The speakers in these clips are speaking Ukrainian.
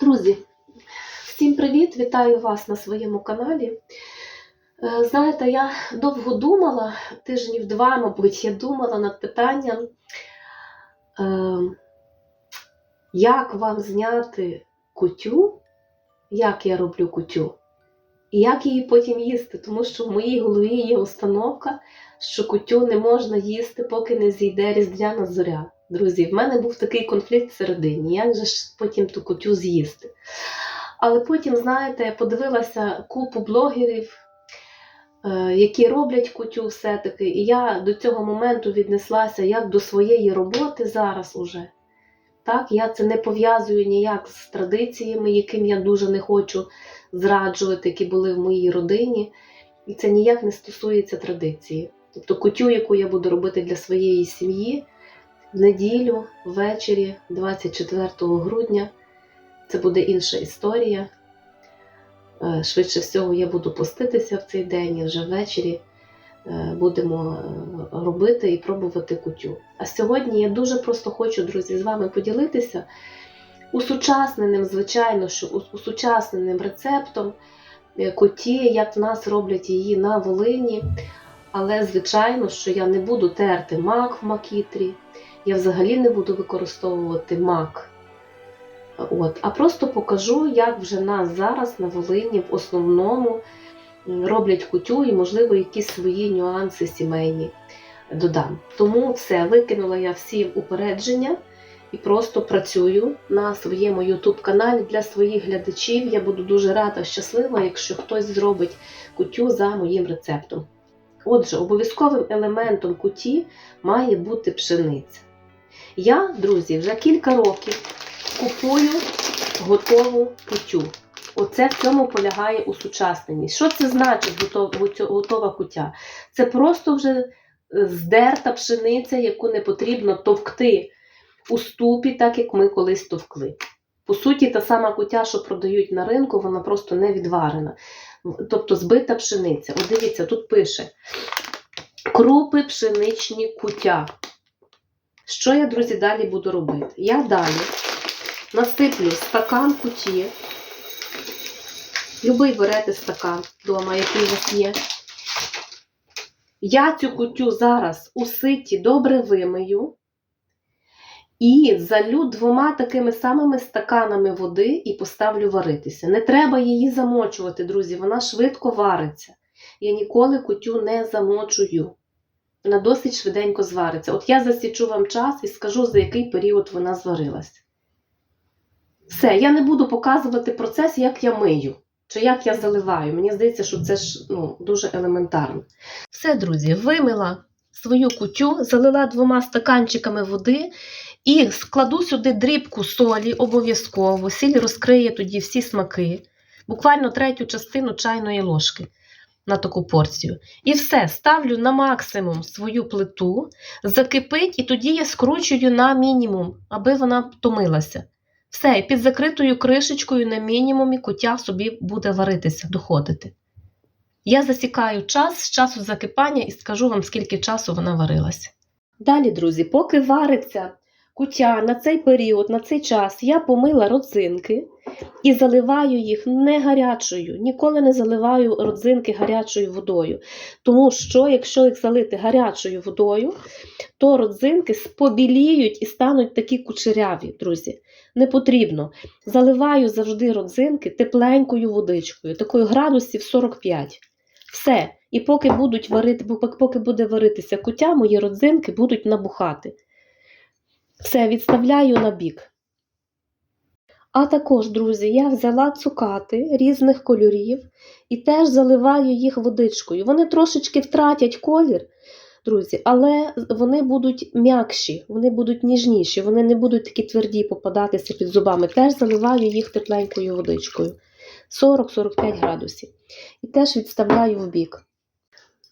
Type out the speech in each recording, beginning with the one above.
Друзі, всім привіт! Вітаю вас на своєму каналі. Е, Знаєте, я довго думала, тижнів два, мабуть, я думала над питанням, е, як вам зняти кутю, як я роблю кутю, і як її потім їсти, тому що в моїй голові є установка, що кутю не можна їсти, поки не зійде різдвяна зоря. Друзі, в мене був такий конфлікт всередині, як же ж потім ту кутю з'їсти. Але потім, знаєте, я подивилася купу блогерів, е, які роблять кутю все-таки, і я до цього моменту віднеслася як до своєї роботи зараз уже. Так, я це не пов'язую ніяк з традиціями, яким я дуже не хочу зраджувати, які були в моїй родині. І це ніяк не стосується традиції. Тобто кутю, яку я буду робити для своєї сім'ї в неділю, ввечері, 24 грудня, це буде інша історія. Е, Швидше всього, я буду поститися в цей день і вже ввечері е, будемо е, робити і пробувати кутю. А сьогодні я дуже просто хочу, друзі, з вами поділитися усучасненим, звичайно, що усучасненим рецептом куті, як в нас роблять її на Волині. Але, звичайно, що я не буду терти мак в макітрі, я взагалі не буду використовувати мак. От, а просто покажу, як вже нас зараз на Волині в основному роблять кутю і, можливо, якісь свої нюанси сімейні додам. Тому все, викинула я всі упередження і просто працюю на своєму YouTube каналі для своїх глядачів. Я буду дуже рада, щаслива, якщо хтось зробить кутю за моїм рецептом. Отже, обов'язковим елементом куті має бути пшениця. Я, друзі, вже кілька років купую готову кутю. Оце в цьому полягає усучасненість. Що це значить готова, кутя? Це просто вже е, здерта пшениця, яку не потрібно товкти у ступі, так як ми колись товкли. По суті, та сама кутя, що продають на ринку, вона просто не відварена. Тобто збита пшениця. От дивіться, тут пише крупи пшеничні кутя. Що я, друзі, далі буду робити? Я далі насиплю стакан куті. Любий берете стакан вдома, який у вас є. Я цю кутю зараз у ситі добре вимию і залю двома такими самими стаканами води і поставлю варитися. Не треба її замочувати, друзі, вона швидко вариться. Я ніколи кутю не замочую. Вона досить швиденько звариться. От я засічу вам час і скажу, за який період вона зварилась. Все, я не буду показувати процес, як я мию чи як я заливаю. Мені здається, що це ж ну, дуже елементарно. Все, друзі, вимила свою кутю, залила двома стаканчиками води і складу сюди дрібку солі обов'язково. Сіль розкриє тоді всі смаки, буквально третю частину чайної ложки на таку порцію. І все, ставлю на максимум свою плиту, закипить, і тоді я скручую на мінімум, аби вона томилася. Все, і під закритою кришечкою на мінімумі кутя собі буде варитися, доходити. Я засікаю час з часу закипання і скажу вам, скільки часу вона варилася. Далі, друзі, поки вариться кутя на цей період, на цей час, я помила родзинки і заливаю їх не гарячою. Ніколи не заливаю родзинки гарячою водою. Тому що, якщо їх залити гарячою водою, то родзинки спобіліють і стануть такі кучеряві, друзі. Не потрібно. Заливаю завжди родзинки тепленькою водичкою, такою градусів 45. Все. І поки будуть варити, поки буде варитися кутя, мої родзинки будуть набухати. Все, відставляю на бік. А також, друзі, я взяла цукати різних кольорів і теж заливаю їх водичкою. Вони трошечки втратять колір, друзі, але вони будуть м'якші, вони будуть ніжніші, вони не будуть такі тверді попадатися під зубами. Теж заливаю їх тепленькою водичкою. 40-45 градусів. І теж відставляю в бік.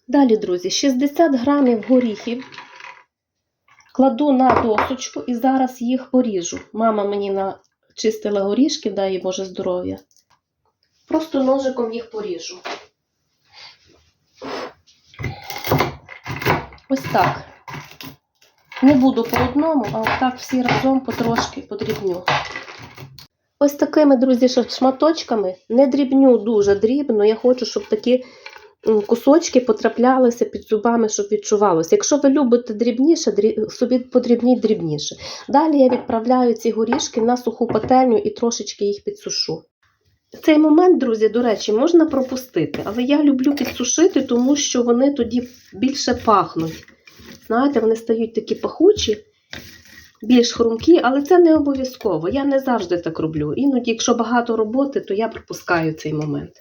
Далі, друзі, 60 грамів горіхів кладу на досочку і зараз їх поріжу. Мама мені начистила горішки, дай Боже здоров'я. Просто ножиком їх поріжу. Ось так. Не буду по одному, а отак всі разом потрошки подрібню. Ось такими, друзі, шматочками, не дрібню, дуже дрібно. Я хочу, щоб такі кусочки потраплялися під зубами, щоб відчувалося. Якщо ви любите дрібніше, дрі- собі подрібніть дрібніше. Далі я відправляю ці горішки на суху пательню і трошечки їх підсушу. Цей момент, друзі, до речі, можна пропустити, але я люблю підсушити, тому що вони тоді більше пахнуть. Знаєте, вони стають такі пахучі, більш хрумкі, але це не обов'язково. Я не завжди так роблю. Іноді, якщо багато роботи, то я пропускаю цей момент.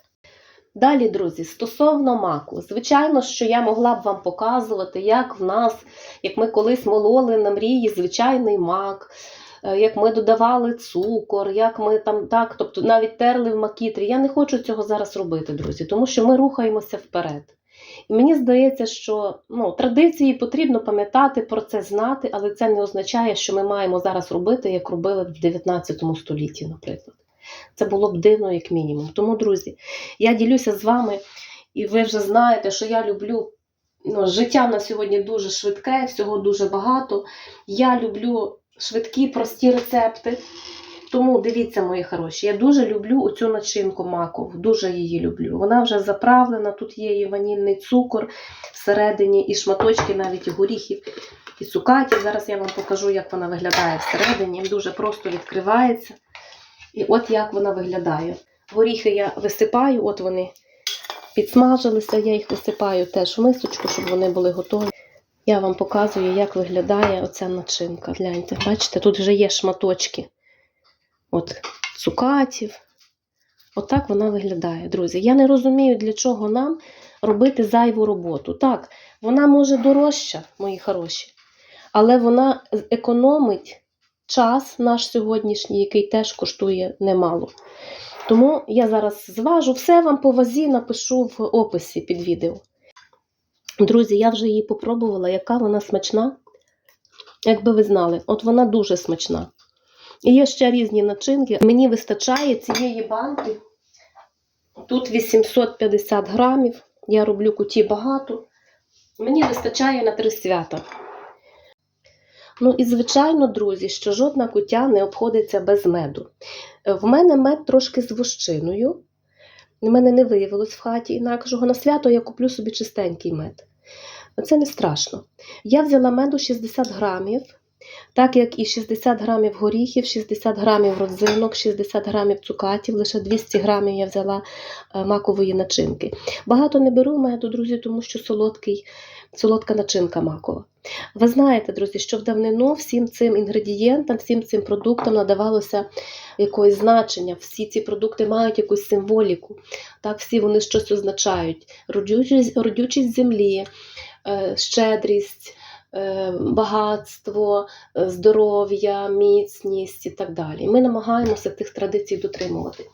Далі, друзі, стосовно маку, звичайно, що я могла б вам показувати, як в нас, як ми колись мололи на мрії звичайний мак, е, як ми додавали цукор, як ми там так, тобто навіть терли в макітрі. Я не хочу цього зараз робити, друзі, тому що ми рухаємося вперед. І мені здається, що ну, традиції потрібно пам'ятати про це знати, але це не означає, що ми маємо зараз робити, як робили в 19 столітті, наприклад. Це було б дивно, як мінімум. Тому, друзі, я ділюся з вами, і ви вже знаєте, що я люблю. Ну, життя на сьогодні дуже швидке, всього дуже багато. Я люблю швидкі, прості рецепти. Тому дивіться, мої хороші, я дуже люблю оцю начинку макову, дуже її люблю. Вона вже заправлена, тут є і ванільний цукор всередині, і шматочки навіть і горіхів, і цукатів. Зараз я вам покажу, як вона виглядає всередині. Дуже просто відкривається. І от як вона виглядає. Горіхи я висипаю, от вони підсмажилися, я їх висипаю теж в мисочку, щоб вони були готові. Я вам показую, як виглядає оця начинка. Гляньте, бачите, тут вже є шматочки от цукатів. Отак вона виглядає, друзі. Я не розумію, для чого нам робити зайву роботу. Так, вона може дорожча, мої хороші, але вона економить час наш сьогоднішній, який теж коштує немало. Тому я зараз зважу, все вам по вазі напишу в описі під відео. Друзі, я вже її попробувала, яка вона смачна. Якби ви знали, от вона дуже смачна. І є ще різні начинки. Мені вистачає цієї банки. Тут 850 грамів. Я роблю куті багато. Мені вистачає на три свята. Ну і звичайно, друзі, що жодна кутя не обходиться без меду. Е, В мене мед трошки з вощиною. У мене не виявилось в хаті інакшого. На свято я куплю собі чистенький мед. Це не страшно. Я взяла меду 60 грамів, так як і 60 грамів горіхів, 60 грамів родзинок, 60 грамів цукатів, лише 200 грамів я взяла е, макової начинки. Багато не беру меду, друзі, тому що солодкий, солодка начинка макова. Ви знаєте, друзі, що в давнину всім цим інгредієнтам, всім цим продуктам надавалося якогось значення. Всі ці продукти мають якусь символіку. Так, всі вони щось означають. Родючість, родючість землі, е, щедрість, е, багатство, е, здоров'я, міцність і так далі. Ми намагаємося тих традицій дотримувати.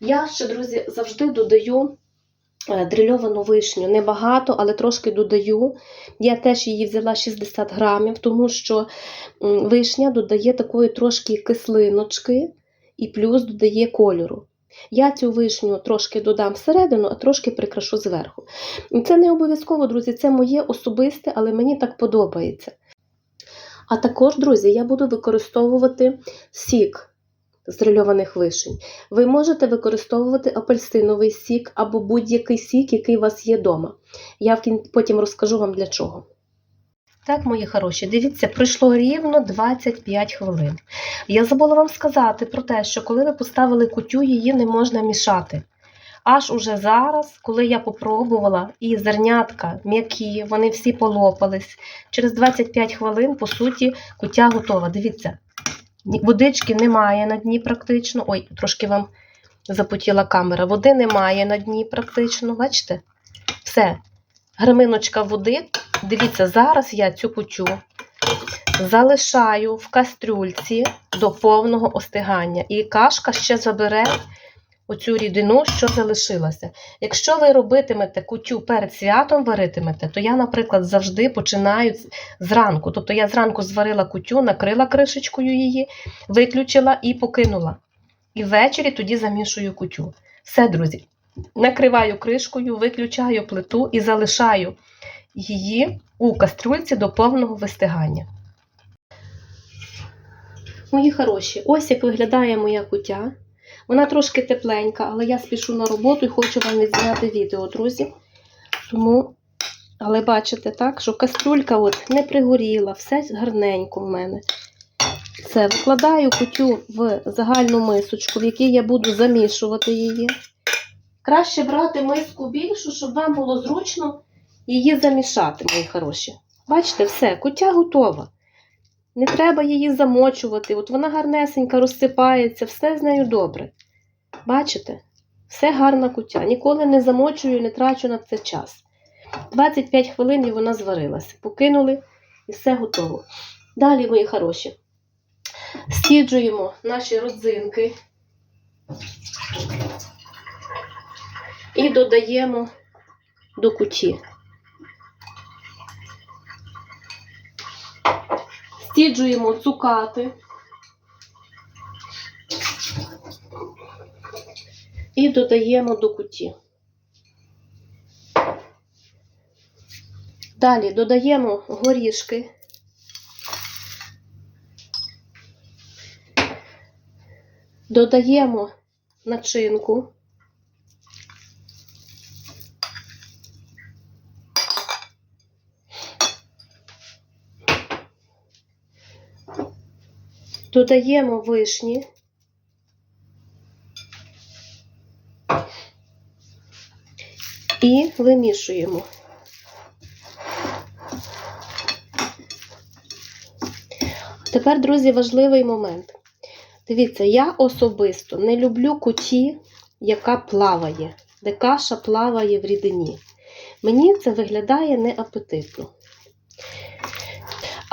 Я ще, друзі, завжди додаю дрильовану вишню. Небагато, але трошки додаю. Я теж її взяла 60 грамів, тому що вишня додає такої трошки кислиночки і плюс додає кольору. Я цю вишню трошки додам всередину, а трошки прикрашу зверху. Це не обов'язково, друзі, це моє особисте, але мені так подобається. А також, друзі, я буду використовувати сік з вишень. Ви можете використовувати апельсиновий сік або будь-який сік, який у вас є вдома. Я потім розкажу вам для чого. Так, мої хороші, дивіться, пройшло рівно 25 хвилин. Я забула вам сказати про те, що коли ви поставили кутю, її не можна мішати. Аж уже зараз, коли я попробувала, і зернятка м'які, вони всі полопались. Через 25 хвилин, по суті, кутя готова. Дивіться, водички немає на дні практично. Ой, трошки вам запотіла камера. Води немає на дні практично. Бачите? Все. Гриминочка води. Дивіться, зараз я цю кутю залишаю в кастрюльці до повного остигання. І кашка ще забере оцю рідину, що залишилася. Якщо ви робитимете кутю перед святом варитимете, то я, наприклад, завжди починаю зранку. Тобто я зранку зварила кутю, накрила кришечкою її, виключила і покинула. І ввечері тоді замішую кутю. Все, друзі. Накриваю кришкою, виключаю плиту і залишаю її у кастрюльці до повного вистигання. Мої хороші, ось як виглядає моя кутя. Вона трошки тепленька, але я спішу на роботу і хочу вам відзняти відео, друзі. Тому, але бачите, так, що каструлька от не пригоріла, все гарненько в мене. Все, викладаю кутю в загальну мисочку, в якій я буду замішувати її. Краще брати миску більшу, щоб вам було зручно її замішати, мої хороші. Бачите, все, кутя готова. Не треба її замочувати. От вона гарнесенька, розсипається, все з нею добре. Бачите? Все гарна кутя. Ніколи не замочую, не трачу на це час. 25 хвилин і вона зварилася. Покинули і все готово. Далі, мої хороші, стіджуємо наші родзинки і додаємо до куті. Стіджуємо цукати. І додаємо до куті. Далі додаємо горішки. Додаємо начинку. Додаємо вишні. І вимішуємо. Тепер, друзі, важливий момент. Дивіться, я особисто не люблю куті, яка плаває, де каша плаває в рідині. Мені це виглядає неапетитно.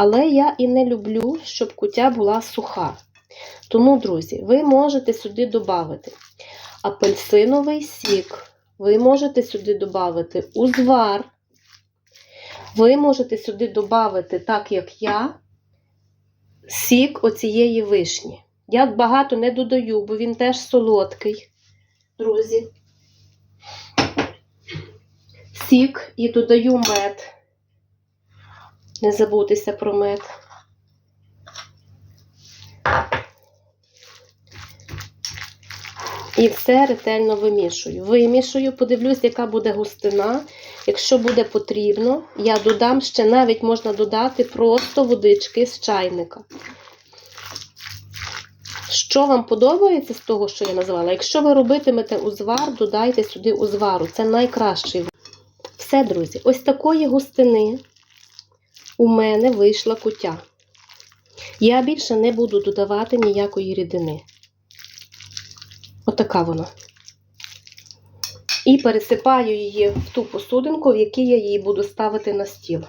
Але я і не люблю, щоб кутя була суха. Тому, друзі, ви можете сюди додати апельсиновий сік, ви можете сюди додати узвар, ви можете сюди додати, так як я, сік оцієї вишні. Я багато не додаю, бо він теж солодкий, друзі. Сік і додаю мед. Не забудьтеся про мед. І все ретельно вимішую. Вимішую, подивлюсь, яка буде густина. Якщо буде потрібно, я додам ще навіть можна додати просто водички з чайника. Що вам подобається з того, що я назвала? Якщо ви робитимете узвар, додайте сюди узвару. Це найкращий. Все, друзі, ось такої густини у мене вийшла кутя. Я більше не буду додавати ніякої рідини. Отака вона. І пересипаю її в ту посудинку, в якій я її буду ставити на стіл.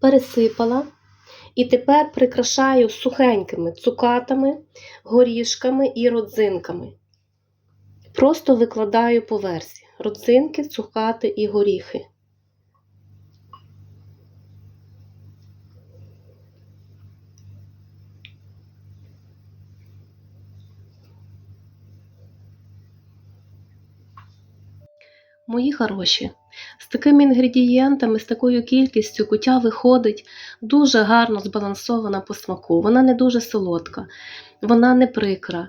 Пересипала. І тепер прикрашаю сухенькими цукатами, горішками і родзинками. Просто викладаю по версі. Родзинки, цукати і горіхи. Мої хороші, з такими інгредієнтами, з такою кількістю кутя виходить дуже гарно збалансована по смаку. Вона не дуже солодка, вона не прикра,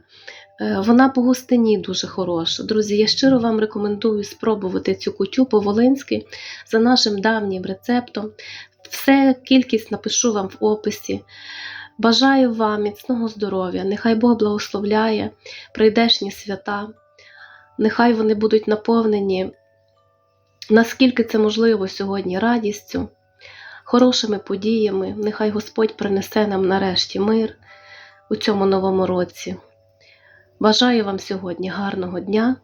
вона по густині дуже хороша. Друзі, я щиро вам рекомендую спробувати цю кутю по-волинськи за нашим давнім рецептом. Все кількість напишу вам в описі. Бажаю вам міцного здоров'я, нехай Бог благословляє прийдешні свята, нехай вони будуть наповнені наскільки це можливо сьогодні радістю, хорошими подіями. Нехай Господь принесе нам нарешті мир у цьому новому році. Бажаю вам сьогодні гарного дня.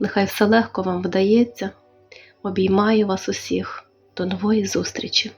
Нехай все легко вам вдається. Обіймаю вас усіх. До нової зустрічі!